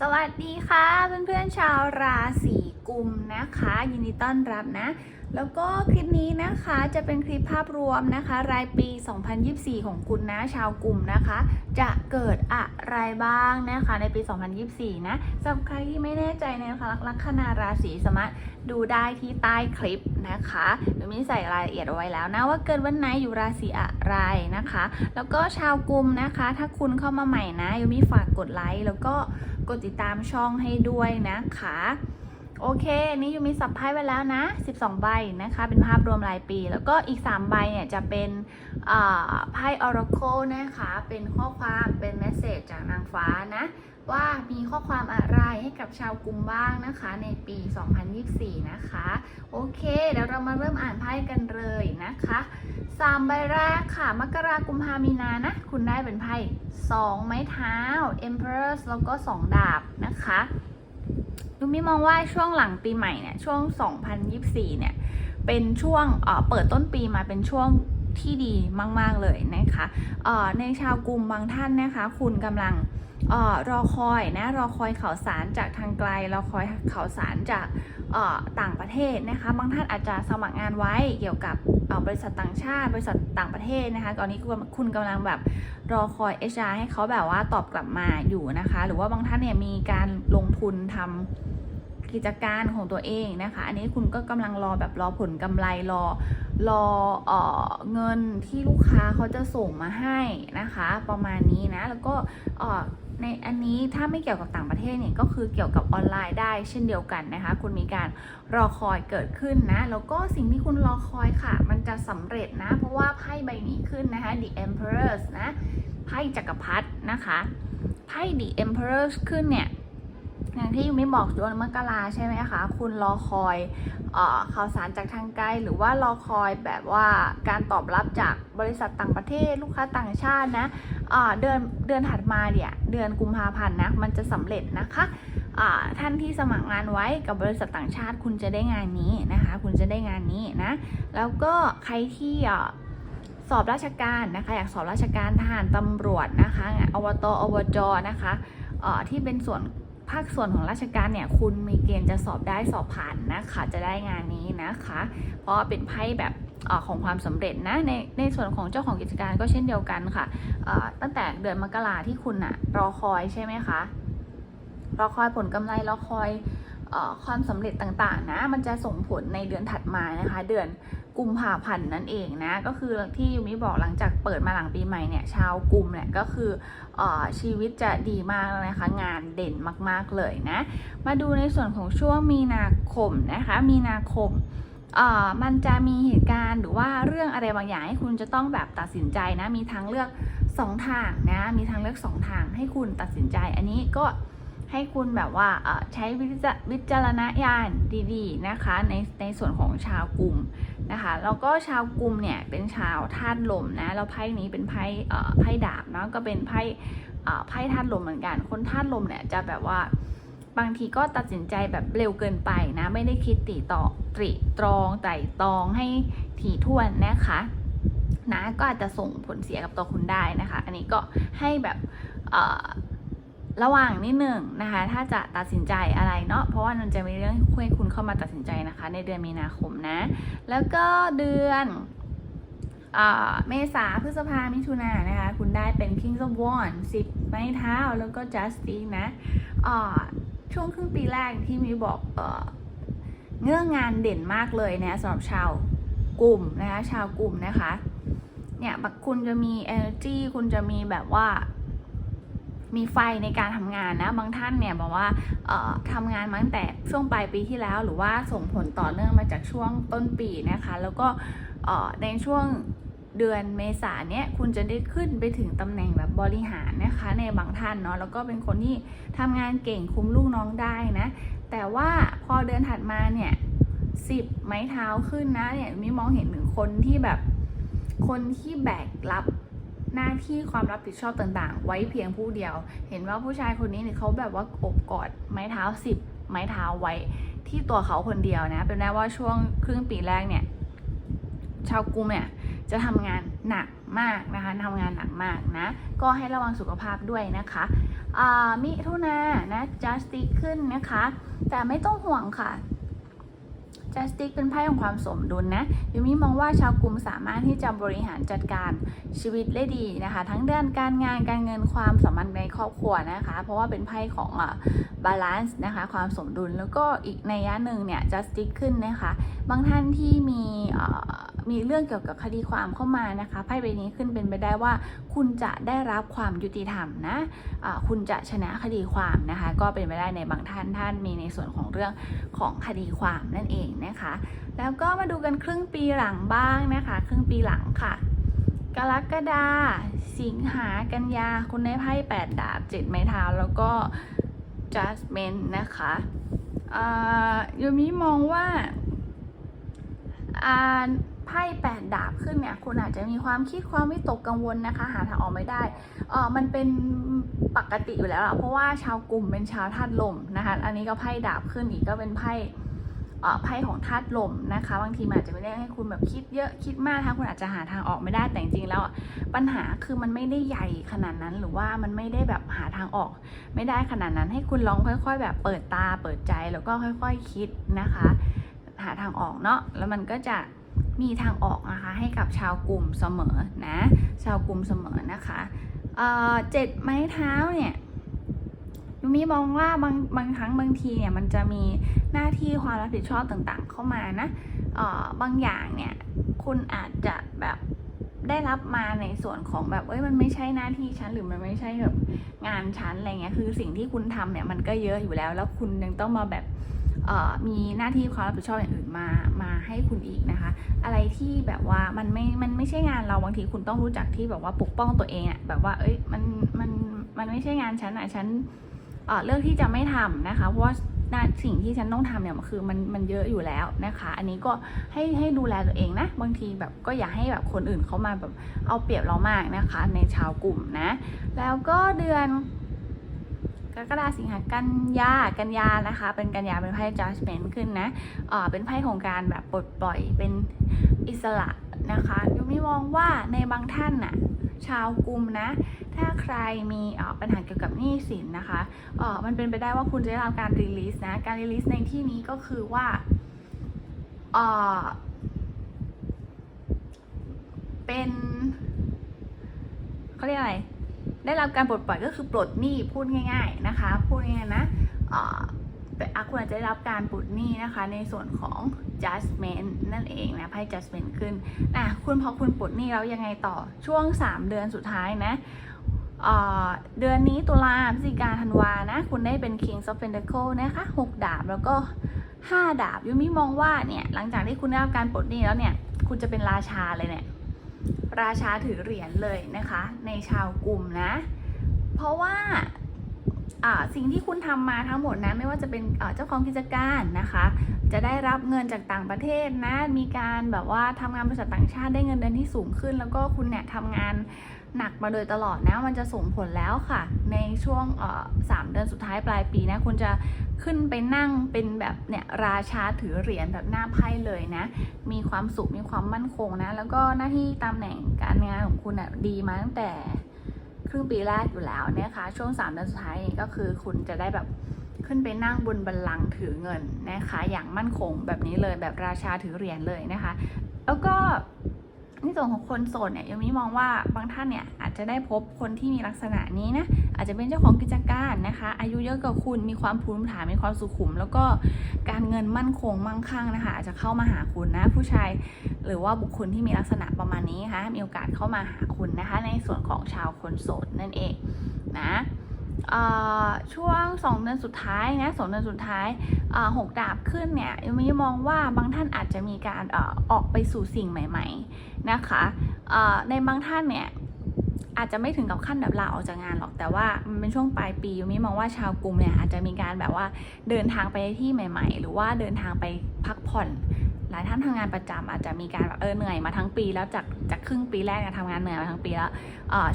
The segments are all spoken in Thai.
สวัสดีค่ะเพื่อนๆชาวราศีกุมนะคะ ยินดีต้อนรับนะ แล้วก็คลิปนี้นะคะจะเป็นคลิปภาพรวมนะคะ รายปี 2024 ของคุณนะชาวกลุ่มนะคะ จะเกิดอะไรบ้างนะคะในปี 2024 นะสำหรับใครที่ไม่แน่ใจในลัคนาราศีสามารถดูได้ที่ใต้คลิปนะคะเดี๋ยวมีใส่รายละเอียดเอาไว้แล้วนะว่าเกิดวันไหนอยู่ราศีอะไรนะคะ แล้วก็ชาวกลุ่มนะคะ ถ้าคุณเข้ามาใหม่นะยูมีฝากกดไลค์แล้วก็กดติดตามช่องให้ด้วยนะคะ โอเค นี้ยูมีสับไพ่ไว้แล้วนะ 12 ใบนะคะ เป็นภาพรวมรายปี แล้วก็อีก 3 ใบเนี่ยจะเป็นไพ่ Oracle นะคะ เป็นข้อความเป็นเมสเซจจากนางฟ้านะ ว่ามีข้อความอะไรให้กับชาวกลุ่มบ้างนะคะ ในปี 2024 นะคะ โอเค เดี๋ยวเรามาเริ่มอ่านไพ่กันเลยนะคะสามใบแรกค่ะ มกรากุมภามีนานะ คุณได้เป็นไพ่สองไม้เท้า Empress แล้วก็สองดาบนะคะ ดูมิมองว่าช่วงหลังปีใหม่เนี่ยช่วง 2024 เนี่ยเป็นช่วงเอ่อเปิดต้นปีมาเป็นช่วงที่ดีมาก ๆ เลยนะคะเอ่อในชาวกลุ่มบางท่านนะคะ คุณกำลังเออรอคอยนะรอคอยข่าวสารจากทางไกลรอคอยข่าวสารจากเอ่อต่างประเทศนะคะ บางท่านอาจจะสมัครงานไว้เกี่ยวกับเอ่อบริษัทต่างชาติ บริษัทต่างประเทศนะคะ ตอนนี้คุณคุณกำลังแบบรอคอย HR ให้เขาแบบว่าตอบกลับมาอยู่นะคะ หรือว่าบางท่านเนี่ยมีการลงทุนทำ กิจการของตัวเองนะคะ อันนี้คุณก็กำลังรอแบบรอผลกำไรรอรอเออเงินที่ลูกค้าเขาจะส่งมาให้นะคะ ประมาณนี้นะแล้วก็เออในอันนี้ถ้าไม่เกี่ยวกับต่างประเทศเนี่ยก็คือเกี่ยวกับออนไลน์ได้เช่นเดียวกันนะคะ คุณมีการรอคอยเกิดขึ้นนะ แล้วก็สิ่งที่คุณรอคอยค่ะ มันจะสำเร็จนะ เพราะว่าไพ่ใบนี้ขึ้นนะคะ The Empress นะไพ่จักรพรรดินะคะไพ่ The Empress ขึ้นเนี่ย อย่างที่ยูมิบอกเดือนมกราใช่ไหมคะ คุณรอคอยอข่าวสารจากทางไกล หรือว่ารอคอยแบบว่าการตอบรับจากบริษัทต่างประเทศ ลูกค้าต่างชาตินะเดือนเดือนถัดมาเนี่ยเดือนกุมภาพันธ์นะมันจะสำเร็จนะคะท่านที่สมัครงานไว้กับบริษัทต่างชาติ คุณจะได้งานนี้นะคะ คุณจะได้งานนี้นะแล้วก็ใครที่สอบราชการนะคะอยากสอบราชการทหารตำรวจนะคะอบตอบจนะคะที่เป็นส่วน ภาคส่วนของราชการเนี่ยคุณมีเกณฑ์จะสอบได้สอบผ่านนะคะจะได้งานนี้นะคะ เพราะเป็นไพ่แบบอของความสำเร็จนะในในส่วนของเจ้าของกิจการก็เช่นเดียวกันค่ะตั้งแต่เดือนมกราที่คุณอะรอคอยใช่ไหมคะรอคอยผลกำไรรอคอย ความสำเร็จต่างๆนะมันจะส่งผลในเดือนถัดมานะคะ เดือนกุมภาพันธ์นั่นเองนะก็คือที่ยูมิบอกหลังจากเปิดมาหลังปีใหม่เนี่ยชาวกุมเนี่ยก็คืออชีวิตจะดีมากแล้วนะคะงานเด่นมากๆเลยนะ มาดูในส่วนของช่วงมีนาคมนะคะมีนาคมมันจะมีเหตุการณ์หรือว่าเรื่องอะไรบางอย่างให้คุณจะต้องแบบตัดสินใจนะมีทางเลือกสองทางนะมีทางเลือกสองทางให้คุณตัดสินใจอันนี้ก็ ให้คุณแบบว่าใช้วิจวจารณญาณดีๆนะคะในในส่วนของชาวกลุ่มนะคะแล้วก็ชาวกลุ่มเนี่ยเป็นชาวธาตุลมนะแล้วไพ่นี้เป็นไพ่ไพ่ดาบเนาะก็เป็นไพ่เอ่อไพ่ธาตุลมเหมือนกัน คนธาตุลมเนี่ยจะแบบว่าบางทีก็ตัดสินใจแบบเร็วเกินไปนะไม่ได้คิดตีต่อตริตรองไต่ตรองให้ถี่ถ้วนนะคะนะก็อาจจะส่งผลเสียกับตัวคุณได้นะคะ อันนี้ก็ให้แบบ ระหว่างนิดหนึ่งนะคะ ถ้าจะตัดสินใจอะไรเนาะเพราะว่ามันจะมีเรื่องให้คุณเข้ามาตัดสินใจนะคะ ในเดือนมีนาคมนะ แล้วก็เดือนเมษาพฤษภามิถุนายนนะคะ คุณได้เป็น King of Wands 10ไม้เท้าแล้วก็ Justice นะช่วงครึ่งปีแรกที่มีบอกเงื่องานเด่นมากเลยนะสำหรับชาวกลุ่มนะคะ ชาวกลุ่มนะคะ เนี่ยบางคุณจะมี energy คุณจะมีแบบว่า มีไฟในการทำงานนะ บางท่านเนี่ยบอกว่าเอ่อทำงานมาตั้งแต่ช่วงปลายปีที่แล้ว หรือว่าส่งผลต่อเนื่องมาจากช่วงต้นปีนะคะ แล้วก็เอ่อในช่วงเดือนเมษาเนี่ยคุณจะได้ขึ้นไปถึงตำแหน่งแบบบริหารนะคะ ในบางท่านเนาะแล้วก็เป็นคนที่ทำงานเก่งคุมลูกน้องได้นะ แต่ว่าพอเดือนถัดมาเนี่ยสิบไม้เท้าขึ้นนะเนี่ยมีมองเห็นถึงคนที่แบบคนที่แบกรับ หน้าที่ความรับผิดชอบต่างๆ ไว้เพียงผู้เดียว เห็นว่าผู้ชายคนนี้เนี่ยเขาแบบว่าอบกอดไม้เท้าสิบไม้เท้าไว้ที่ตัวเขาคนเดียวนะ เป็นแน่ว่าช่วงครึ่งปีแรกเนี่ย ชาวกรุเนี่ยจะทำงานหนักมากนะคะทำงานหนักมากนะ ก็ให้ระวังสุขภาพด้วยนะคะมิถุนานะจัสติขึ้นนะคะ แต่ไม่ต้องห่วงค่ะ จัสติกเป็นไพ่ของความสมดุลนะยูมิมองว่าชาวกลุ่มสามารถที่จะบริหารจัดการชีวิตได้ดีนะคะ ทั้งด้านการงานการเงินความสัมพันธ์ในครอบครัวนะคะ เพราะว่าเป็นไพ่ของบาลานซ์นะคะความสมดุลแล้วก็อีกในยะหนึ่งเนี่ยจัสติกขึ้นนะคะ บางท่านที่มีมีเรื่องเกี่ยวกับคดีความเข้ามานะคะไพ่ใบนี้ขึ้นเป็นไปได้ว่า คุณจะได้รับความยุติธรรมนะอ่าคุณจะชนะคดีความนะคะ ก็เป็นไปได้ในบางท่านท่านมีในส่วนของเรื่องของคดีความนั่นเองนะคะ แล้วก็มาดูกันครึ่งปีหลังบ้างนะคะ ครึ่งปีหลังค่ะกรกฎาสิงหากันยา คุณได้ไพ่แปดดาบเจ็ดไม้เท้าแล้วก็ judgment นะคะยูมิมองว่าอ่า ไพ่แปดดาบขึ้นเนี่ยคุณอาจจะมีความคิดความวิตกกังวลนะคะ หาทางออกไม่ได้เออมันเป็นปกติอยู่แล้วอะเพราะว่าชาวกลุ่มเป็นชาวธาตุลมนะคะอันนี้ก็ไพ่ดาบขึ้นอีกก็เป็นไพ่ไพ่ของธาตุลมนะคะ บางทีอาจจะไม่ได้ให้คุณแบบคิดเยอะคิดมากถ้าคุณอาจจะหาทางออกไม่ได้แต่จริงๆแล้วปัญหาคือมันไม่ได้ใหญ่ขนาดนั้น หรือว่ามันไม่ได้แบบหาทางออก ไม่ได้ขนาดนั้นให้คุณลองค่อย ๆ แบบเปิดตาเปิดใจแล้วก็ค่อย ๆ คิดนะคะ หาทางออกเนาะแล้วมันก็จะ มีทางออกนะคะให้กับชาวกลุ่มเสมอนะชาวกลุ่มเสมอนะคะเจ็ดไม้เท้าเนี่ยยูมีมองว่าบางบางครั้งบางทีเนี่ยมันจะมีหน้าที่ความรับผิดชอบต่างๆ เข้ามานะเอ่อบางอย่างเนี่ยคุณอาจจะแบบได้รับมาในส่วนของแบบเอ้ยมันไม่ใช่หน้าที่ฉันหรือมันไม่ใช่แบบงานฉันอะไรเงี้ยคือสิ่งที่คุณทำเนี่ยมันก็เยอะอยู่แล้ว แล้วคุณยังต้องมาแบบ มีหน้าที่ความรับผิดชอบอย่างอื่นมามาให้คุณอีกนะคะ อะไรที่แบบว่ามันไม่มันไม่ใช่งานเราบางทีคุณต้องรู้จักที่แบบว่าปกป้องตัวเองอะแบบว่าเอ้ยมันมันมันไม่ใช่งานฉันอะฉันเลือกที่จะไม่ทำนะคะ เพราะว่าหน้าสิ่งที่ฉันต้องทำเนี่ยมันคือมันมันเยอะอยู่แล้วนะคะ อันนี้ก็ให้ให้ดูแลตัวเองนะ บางทีแบบก็อย่าให้แบบคนอื่นเขามาแบบเอาเปรียบเรามากนะคะ ในชาวกลุ่มนะ แล้วก็เดือน กรกฎาสิงหากันยากันยานะคะ เป็นกันยาเป็นไพ่ judgment ขึ้นนะเออเป็นไพ่ของการแบบปลดปล่อยเป็นอิสระนะคะยูมิมองว่าในบางท่านน่ะชาวกลุ่มนะ ถ้าใครมีปัญหาเกี่ยวกับหนี้สินนะคะมันเป็นไปได้ว่าคุณจะได้รับการรีลีสนะ การรีลีสในที่นี้ก็คือว่าเป็นเขาเรียกอะไร ได้รับการปลดปล่อยก็คือปลดหนี้พูดง่าย ๆนะคะ พูดง่ายๆนะเอ่อาคุณอาจจะได้รับการปลดหนี้นะคะ ในส่วนของ judgment นั่นเองนะไพ่ judgment ขึ้นนะคุณพอคุณปลดหนี้แล้วยังไงต่อช่วง 3 เดือนสุดท้ายนะเดือนนี้ตุลาพฤศจิกาธันวานะ คุณได้เป็น King of Pentacle นะคะ6ดาบแล้วก็ 5 ดาบยูมิมองว่าเนี่ย หลังจากที่คุณได้รับการปลดหนี้แล้วเนี่ย คุณจะเป็นราชาเลยเนี่ย ราชาถือเหรียญเลยนะคะ ในชาวกลุ่มนะ เพราะว่าสิ่งที่คุณทำมาทั้งหมดนะไม่ว่าจะเป็นเจ้าของกิจการนะคะ จะได้รับเงินจากต่างประเทศนะ มีการแบบว่าทำงานบริษัทต่างชาติได้เงินเดือนที่สูงขึ้น แล้วก็คุณเนี่ยทำงานหนักมาโดยตลอดนะ มันจะส่งผลแล้วค่ะ ในช่วงสามเดือนสุดท้ายปลายปีนะคุณจะ ขึ้นไปนั่งเป็นแบบเนี่ยราชาถือเหรียญแบบหน้าไพ่เลยนะ มีความสุขมีความมั่นคงนะ แล้วก็หน้าที่ตำแหน่งการงานของคุณอะดีมาตั้งแต่ครึ่งปีแรกอยู่แล้วนะคะ ช่วงสามเดือนสุดท้ายก็คือคุณจะได้แบบขึ้นไปนั่งบนบัลลังก์ถือเงินนะคะ อย่างมั่นคงแบบนี้เลยแบบราชาถือเหรียญเลยนะคะ แล้วก็ ในส่วนของคนโสดเนี่ยยังมีมองว่าบางท่านเนี่ยอาจจะได้พบคนที่มีลักษณะนี้นะอาจจะเป็นเจ้าของกิจการนะคะ อายุเยอะกว่าคุณมีความภูมิฐานมีความสุขุม แล้วก็การเงินมั่นคงมั่งคั่งนะคะอาจจะเข้ามาหาคุณนะ ผู้ชายหรือว่าบุคคลที่มีลักษณะประมาณนี้นะคะมีโอกาสเข้ามาหาคุณนะคะ ในส่วนของชาวคนโสดนั่นเองนะ ช่วงสองเดือนสุดท้ายนะสองเดือนสุดท้ายหกดาบขึ้นเนี่ยยังมีมองว่าบางท่านอาจจะมีการออกไปสู่สิ่งใหม่ ๆนะคะในบางท่านเนี่ยอาจจะไม่ถึงกับขั้นแบบลาออกจากงานหรอกแต่ว่ามันเป็นช่วงปลายปียูมิมองว่าชาวกรุงเนี่ยอาจจะมีการแบบว่าเดินทางไปที่ใหม่ ๆ หรือว่าเดินทางไปพักผ่อน หลายท่านทำงานประจำอาจจะมีการแบบเออเหนื่อยมาทั้งปีแล้วจากจากครึ่งปีแรกเนี่ยทำงานเหนื่อยมาทั้งปีแล้ว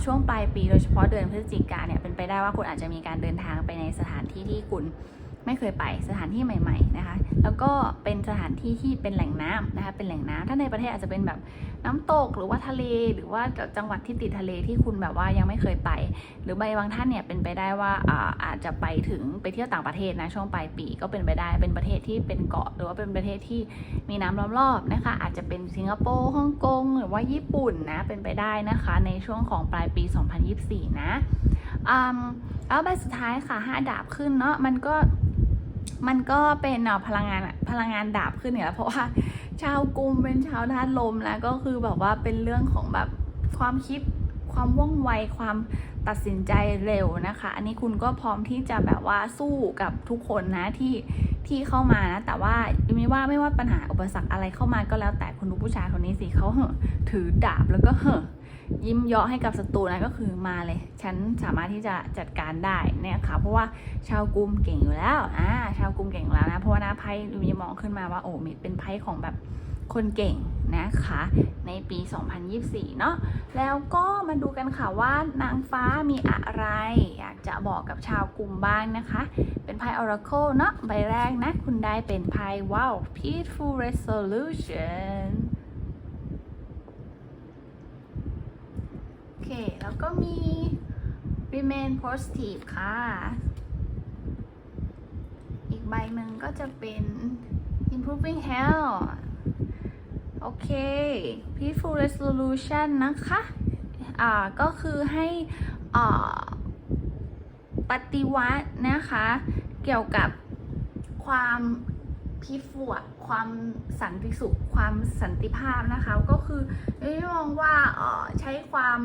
ช่วงปลายปีโดยเฉพาะเดือนพฤศจิกาเนี่ยเป็นไปได้ว่าคุณอาจจะมีการเดินทางไปในสถานที่ที่คุณ ไม่เคยไปสถานที่ใหม่ๆนะคะ แล้วก็เป็นสถานที่ที่เป็นแหล่งน้ำนะคะ เป็นแหล่งน้ำถ้าในประเทศอาจจะเป็นแบบน้ำตกหรือว่าทะเลหรือว่าจังหวัดที่ติดทะเลที่คุณแบบว่ายังไม่เคยไป หรือใบบางท่านเนี่ยเป็นไปได้ว่าอาอาจจะไปถึงไปเที่ยวต่างประเทศนะช่วงปลายปีก็เป็นไปได้เป็นประเทศที่เป็นเกาะ หรือว่าเป็นประเทศที่มีน้ำล้อมรอบนะคะ อาจจะเป็นสิงคโปร์ฮ่องกงหรือว่าญี่ปุ่นนะเป็นไปได้นะคะ ในช่วงของปลายปี 2024 นะอืมแล้วใบสุดท้ายค่ะ 5 ดาบขึ้นเนาะมันก็ มันก็เป็นเนาะพลังงานพลังงานดาบขึ้นเนี่ยเพราะว่าชาวกลุ่มเป็นชาวธาตุลมแล้วก็คือแบบว่าเป็นเรื่องของแบบความคิดความว่องไวความตัดสินใจเร็วนะคะ อันนี้คุณก็พร้อมที่จะแบบว่าสู้กับทุกคนนะที่ที่เข้ามานะแต่ว่าไม่ว่าไม่ว่าปัญหาอุปสรรคอะไรเข้ามาก็แล้วแต่คุณผู้ชายคนนี้สิเขาถือดาบแล้วก็เหอ ยิ้มเยาะให้กับศัตรูนะก็คือมาเลย ฉันสามารถที่จะจัดการได้เนี่ยค่ะ เพราะว่าชาวกลุ่มเก่งอยู่แล้วอ่าชาวกลุ่มเก่งแล้วนะเพราะว่าน้าไพ่มีมองขึ้นมาว่าโอ้มีเป็นไพ่ของแบบคนเก่งนะคะในปี 2024 เนาะแล้วก็มาดูกันค่ะว่านางฟ้ามีอะไร อยากจะบอกกับชาวกลุ่มบ้างนะคะ เป็นไพ่ Oracle เนาะใบแรกนะ คุณได้เป็นไพ่ว้าว Peaceful Resolution โอ เค แล้วก็มี Remain Positive ค่ะ อีกใบหนึ่งก็จะเป็น Improving Health โอเค peaceful resolution นะคะ อ่า ก็คือให้อ่าปฏิวัตินะคะ เกี่ยวกับความ พิฟูอความสันติสุข ความสันติภาพนะคะ ก็คือไม่มองว่าเออใช้ความ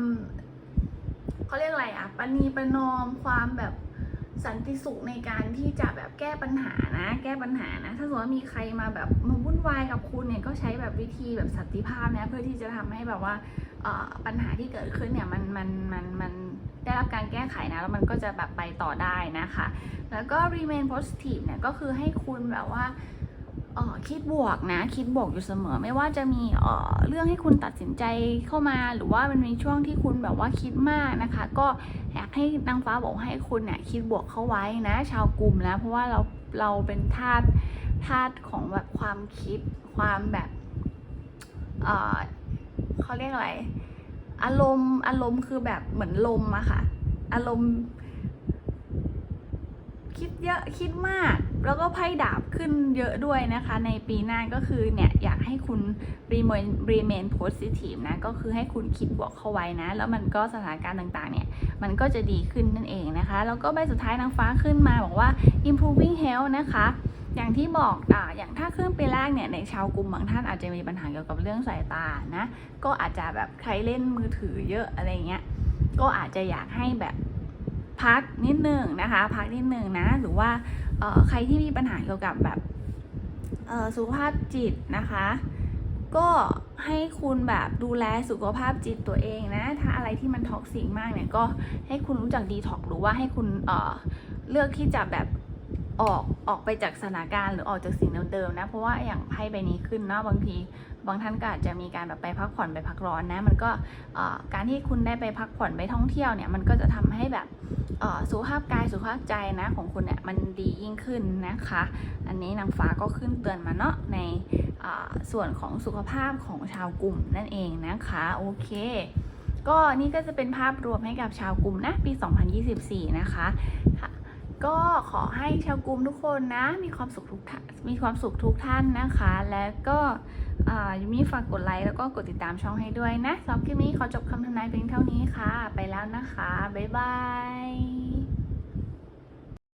เขาเรียกอะไรอะปณีประนอมความแบบสันติสุขในการที่จะแบบแก้ปัญหานะ แก้ปัญหานะ ถ้าสมมติว่ามีใครมาแบบมาวุ่นวายกับคุณเนี่ยก็ใช้แบบวิธีแบบสันติภาพนะเพื่อที่จะทำให้แบบว่าเออปัญหาที่เกิดขึ้นเนี่ยมันมันมันมันได้รับการแก้ไขนะ แล้วมันก็จะแบบไปต่อได้นะคะ แล้วก็ remain positive เนี่ยก็คือให้คุณแบบว่า ออคิดบวกนะ คิดบวกอยู่เสมอ ไม่ว่าจะมีเออเรื่องให้คุณตัดสินใจเข้ามา หรือว่ามันมีช่วงที่คุณแบบว่าคิดมากนะคะ ก็อยากให้นางฟ้าบอกให้คุณเนี่ยคิดบวกเข้าไว้นะ ชาวกลุ่มนะ เพราะว่าเราเราเป็นธาตุธาตุของแบบความคิดความแบบเออเขาเรียกอะไร อารมณ์อารมณ์คือแบบเหมือนลมอะค่ะ อารมณ์ คิดเยอะคิดมาก แล้วก็ไพ่ดาบขึ้นเยอะด้วยนะคะ ในปีหน้าก็คือเนี่ยอยากให้คุณ remain remain positive นะ ก็คือให้คุณคิดบวกเข้าไว้นะ แล้วมันก็สถานการณ์ต่างๆ เนี่ย มันก็จะดีขึ้นนั่นเองนะคะ แล้วก็ใบสุดท้ายนางฟ้าขึ้นมาบอกว่า improving health นะคะอย่างที่บอกอ่าอย่างถ้าครึ่งปีแรกเนี่ยในชาวกลุ่มบางท่านอาจจะมีปัญหาเกี่ยวกับเรื่องสายตานะ ก็อาจจะแบบใครเล่นมือถือเยอะอะไรเงี้ย ก็อาจจะอยากให้แบบพักนิดนึงนะคะ พักนิดนึงนะ หรือว่า ใครที่มีปัญหาเกี่ยวกับแบบสุขภาพจิตนะคะ ก็ให้คุณแบบดูแลสุขภาพจิตตัวเองนะ ถ้าอะไรที่มันท็อกซิกมากเนี่ยก็ให้คุณรู้จักดีท็อกหรือว่าให้คุณเเลือกที่จะแบบออกออกไปจากสถานการณ์หรือออกจากสิ่งเดิมๆนะ เพราะว่าอย่างไพ่ใบนี้ขึ้นเนาะบางที บางท่านก็อาจจะมีการแบบไปพักผ่อนไปพักร้อนนะ มันก็การที่คุณได้ไปพักผ่อนไปท่องเที่ยวเนี่ย มันก็จะทำให้แบบสุขภาพกายสุขภาพใจนะของคุณเนี่ยมันดียิ่งขึ้นนะคะ อันนี้นางฟ้าก็ขึ้นเตือนมาเนาะในส่วนของสุขภาพของชาวกลุ่มนั่นเองนะคะโอเคก็นี่ก็จะเป็นภาพรวมให้กับชาวกลุ่มนะปี 2024 นะคะก็ขอให้ชาวกลุ่มทุกคนนะ มีความสุขทุกมีความสุขทุกท่านนะคะ และก็ ยูมี่ฝากกดไลค์แล้วก็กดติดตามช่องให้ด้วยนะสำหรับคลิปนี้ขอจบคำทำนายเพียงเท่านี้ค่ะ ไปแล้วนะคะ บ๊ายบาย